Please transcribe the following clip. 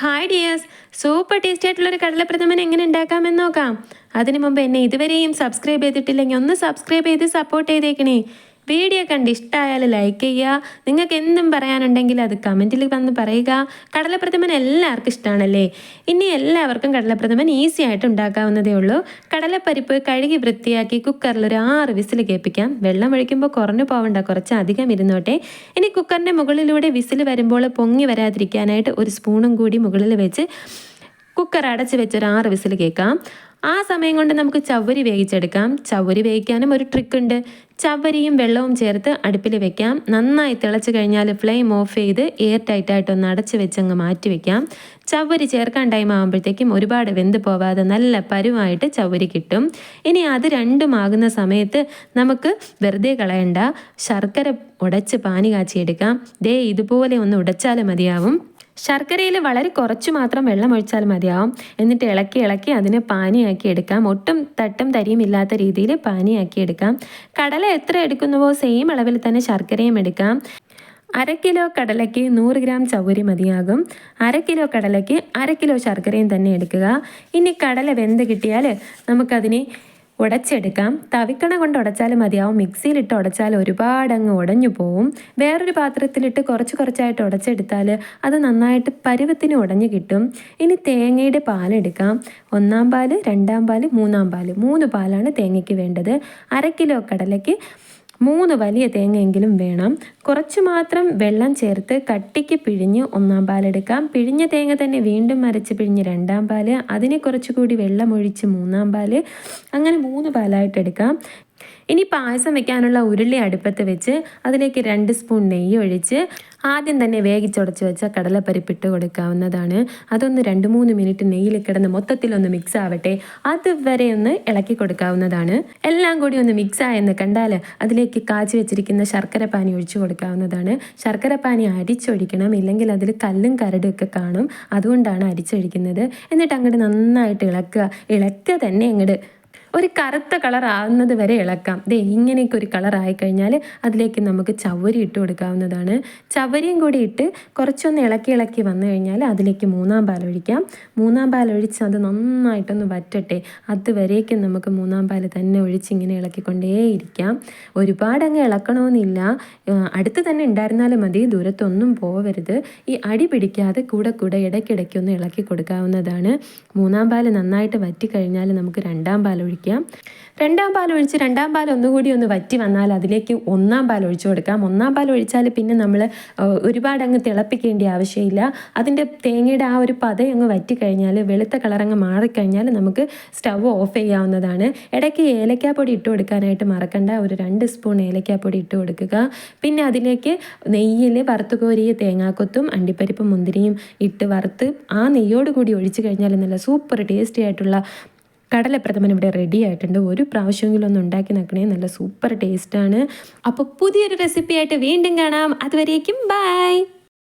Hi dears super tasty ആയിട്ടുള്ളൊരു കടലപ്രഥമൻ എങ്ങനെ ഉണ്ടാക്കാമെന്ന് നോക്കാം. അതിനു മുമ്പ് എന്നെ ഇതുവരെയും സബ്സ്ക്രൈബ് ചെയ്തിട്ടില്ലെങ്കിൽ ഒന്ന് സബ്സ്ക്രൈബ് ചെയ്ത് സപ്പോർട്ട് ചെയ്തേക്കണേ. വീഡിയോ കണ്ട് ഇഷ്ടമായാൽ ലൈക്ക് ചെയ്യുക. നിങ്ങൾക്ക് എന്തും പറയാനുണ്ടെങ്കിൽ അത് കമന്റിൽ വന്ന് പറയുക. കടലപ്രഥമൻ എല്ലാവർക്കും ഇഷ്ടമാണല്ലേ ഇനി എല്ലാവർക്കും കടലപ്രഥമൻ ഈസി ആയിട്ട് ഉണ്ടാക്കാവുന്നതേ ഉള്ളൂ. കടലപ്പരിപ്പ് കഴുകി വൃത്തിയാക്കി കുക്കറിൽ ഒരു ആറ് വിസിൽ കേൾപ്പിക്കാം. വെള്ളം ഒഴിക്കുമ്പോൾ കുറഞ്ഞു പോവണ്ട കുറച്ച് അധികം ഇരുന്നോട്ടെ. ഇനി കുക്കറിന്റെ മുകളിലൂടെ വിസിൽ വരുമ്പോൾ പൊങ്ങി വരാതിരിക്കാനായിട്ട് ഒരു സ്പൂണും കൂടി മുകളിൽ വെച്ച് കുക്കർ അടച്ച് വെച്ച് ഒരു ആറ് വിസിൽ കേൾക്കാം. ആ സമയം കൊണ്ട് നമുക്ക് ചവ്വരി വേവിച്ചെടുക്കാം. ചവ്വരി വേവിക്കാനും ഒരു ട്രിക്ക് ഉണ്ട്. ചവ്വരിയും വെള്ളവും ചേർത്ത് അടുപ്പിൽ വെക്കാം. നന്നായി തിളച്ച് കഴിഞ്ഞാൽ ഫ്ലെയിം ഓഫ് ചെയ്ത് എയർ ടൈറ്റായിട്ട് ഒന്ന് അടച്ച് വെച്ചങ്ങ് മാറ്റി വെക്കാം. ചവ്വരി ചേർക്കാൻ ടൈം ആകുമ്പോഴത്തേക്കും ഒരുപാട് വെന്ത് പോവാതെ നല്ല പരുവായിട്ട് ചവ്വരി കിട്ടും. ഇനി അത് രണ്ടും ആകുന്ന സമയത്ത് നമുക്ക് വെറുതെ കളയണ്ട. ശർക്കര ഉടച്ച് പാനി കാച്ചിയെടുക്കാം. ദേ ഇതുപോലെ ഒന്ന് ഉടച്ചാൽ മതിയാവും. ശർക്കരയിൽ വളരെ കുറച്ച് മാത്രം വെള്ളം ഒഴിച്ചാൽ മതിയാവും. എന്നിട്ട് ഇളക്കി ഇളക്കി അതിനെ പാനിയാക്കി എടുക്കാം. ഒട്ടും തട്ടും തരിയും ഇല്ലാത്ത രീതിയിൽ പാനിയാക്കി എടുക്കാം. കടല എത്ര എടുക്കുന്നുവോ സെയിം അളവിൽ തന്നെ ശർക്കരയും എടുക്കാം. അര കിലോ കടലയ്ക്ക് നൂറ് ഗ്രാം ചവരി മതിയാകും. അര കിലോ കടലയ്ക്ക് അര കിലോ ശർക്കരയും തന്നെ എടുക്കുക. ഇനി കടല വെന്ത് കിട്ടിയാൽ നമുക്കതിനെ ഉടച്ചെടുക്കാം. തവിക്കണ കൊണ്ട് ഉടച്ചാൽ മതിയാവും. മിക്സിയിലിട്ട് ഉടച്ചാൽ ഒരുപാട് അങ്ങ് ഉടഞ്ഞു പോവും. വേറൊരു പാത്രത്തിലിട്ട് കുറച്ച് കുറച്ചായിട്ട് ഉടച്ചെടുത്താൽ അത് നന്നായിട്ട് പരുവത്തിന് ഉടഞ്ഞു കിട്ടും. ഇനി തേങ്ങയുടെ പാലെടുക്കാം. ഒന്നാം പാൽ രണ്ടാം പാൽ മൂന്നാം പാൽ. മൂന്ന് പാലാണ് തേങ്ങയ്ക്ക് വേണ്ടത്. അര കിലോ കടലയ്ക്ക് മൂന്ന് വലിയ തേങ്ങയെങ്കിലും വേണം. കുറച്ച് മാത്രം വെള്ളം ചേർത്ത് കട്ടിക്ക് പിഴിഞ്ഞ് ഒന്നാം പാലെടുക്കാം പിഴിഞ്ഞ തേങ്ങ തന്നെ വീണ്ടും അരച്ച് പിഴിഞ്ഞ് രണ്ടാം പാൽ. അതിനെ കുറച്ചുകൂടി വെള്ളം ഒഴിച്ച് മൂന്നാം പാൽ. അങ്ങനെ മൂന്ന് പാലായിട്ട് എടുക്കാം. ഇനി പായസം വെക്കാനുള്ള ഉരുളി അടുപ്പത്ത് വെച്ച് അതിലേക്ക് രണ്ട് സ്പൂൺ നെയ്യ് ഒഴിച്ച് ആദ്യം തന്നെ വേഗിച്ചുടച്ച് വെച്ച കടലപ്പരിപ്പിട്ട് കൊടുക്കാവുന്നതാണ്. അതൊന്ന് രണ്ട് മൂന്ന് മിനിറ്റ് നെയ്യിൽ കിടന്ന് മൊത്തത്തിലൊന്ന് മിക്സ് ആവട്ടെ. അതുവരെ ഒന്ന് ഇളക്കി കൊടുക്കാവുന്നതാണ്. എല്ലാം കൂടി ഒന്ന് മിക്സ് ആയെന്ന് കണ്ടാൽ അതിലേക്ക് കാച്ചി വെച്ചിരിക്കുന്ന ശർക്കര പാനി ഒഴിച്ചു കൊടുക്കാവുന്നതാണ്. ശർക്കര പാനി അരിച്ചൊഴിക്കണം ഇല്ലെങ്കിൽ അതിൽ കല്ലും കരടും ഒക്കെ കാണും. അതുകൊണ്ടാണ് അരിച്ചൊഴിക്കുന്നത്. എന്നിട്ട് അങ്ങോട്ട് നന്നായിട്ട് ഇളക്കുക. ഇളക്കുക തന്നെ അങ്ങോട്ട് ഒരു കറുത്ത കളർ ആവുന്നത് വരെ ഇളക്കാം. ദേ ഇങ്ങനെയൊക്കെ ഒരു കളർ ആയിക്കഴിഞ്ഞാൽ അതിലേക്ക് നമുക്ക് ചവരി ഇട്ട് കൊടുക്കാവുന്നതാണ്. ചവരിയും കൂടി ഇട്ട് കുറച്ചൊന്ന് ഇളക്കി ഇളക്കി വന്നു കഴിഞ്ഞാൽ അതിലേക്ക് മൂന്നാം പാൽ ഒഴിക്കാം. മൂന്നാം പാൽ ഒഴിച്ച് അത് നന്നായിട്ടൊന്ന് വറ്റട്ടെ. അതുവരേക്കും നമുക്ക് മൂന്നാം പാൽ തന്നെ ഒഴിച്ച് ഇങ്ങനെ ഇളക്കിക്കൊണ്ടേയിരിക്കാം. ഒരുപാട് അങ്ങ് ഇളക്കണമെന്നില്ല അടുത്ത് തന്നെ ഉണ്ടായിരുന്നാലും മതി. ദൂരത്തൊന്നും പോവരുത്. ഈ അടി പിടിക്കാതെ കൂടെ കൂടെ ഇടയ്ക്കിടയ്ക്ക് ഒന്ന് ഇളക്കി കൊടുക്കാവുന്നതാണ്. മൂന്നാം പാൽ നന്നായിട്ട് വറ്റിക്കഴിഞ്ഞാൽ നമുക്ക് രണ്ടാം പാൽ ഒഴിക്കാം. ഒഴിക്കാം രണ്ടാം പാൽ ഒഴിച്ച് രണ്ടാം പാൽ ഒന്നുകൂടി ഒന്ന് വറ്റി വന്നാൽ അതിലേക്ക് ഒന്നാം പാൽ ഒഴിച്ചു കൊടുക്കാം. ഒന്നാം പാൽ ഒഴിച്ചാൽ പിന്നെ നമ്മൾ ഒരുപാട് അങ്ങ് തിളപ്പിക്കേണ്ട ആവശ്യമില്ല. അതിന്റെ തേങ്ങയുടെ ആ ഒരു പത അങ്ങ് വറ്റിക്കഴിഞ്ഞാൽ വെളുത്ത കളറങ്ങ് മാറിക്കഴിഞ്ഞാൽ നമുക്ക് സ്റ്റവ് ഓഫ് ചെയ്യാവുന്നതാണ്. ഇടയ്ക്ക് ഏലക്കാപ്പൊടി ഇട്ട് കൊടുക്കാനായിട്ട് മറക്കണ്ട. ഒരു രണ്ട് സ്പൂൺ ഏലക്കാപ്പൊടി ഇട്ട് കൊടുക്കുക. പിന്നെ അതിലേക്ക് നെയ്യിൽ വറുത്ത് കോരിയ തേങ്ങാക്കൊത്തും അണ്ടിപ്പരിപ്പും മുന്തിരിയും ഇട്ട് വറുത്ത് ആ നെയ്യോട് കൂടി ഒഴിച്ചു കഴിഞ്ഞാൽ നല്ല സൂപ്പർ ടേസ്റ്റി ആയിട്ടുള്ള കടലപ്രഥമൻ ഇവിടെ റെഡി ആയിട്ടുണ്ട്. ഒരു പ്രാവശ്യമെങ്കിലും ഒന്ന് ഉണ്ടാക്കി നോക്കണേ. നല്ല സൂപ്പർ ടേസ്റ്റാണ് അപ്പോൾ പുതിയൊരു റെസിപ്പി ആയിട്ട് വീണ്ടും കാണാം. അതുവരേക്കും ബൈ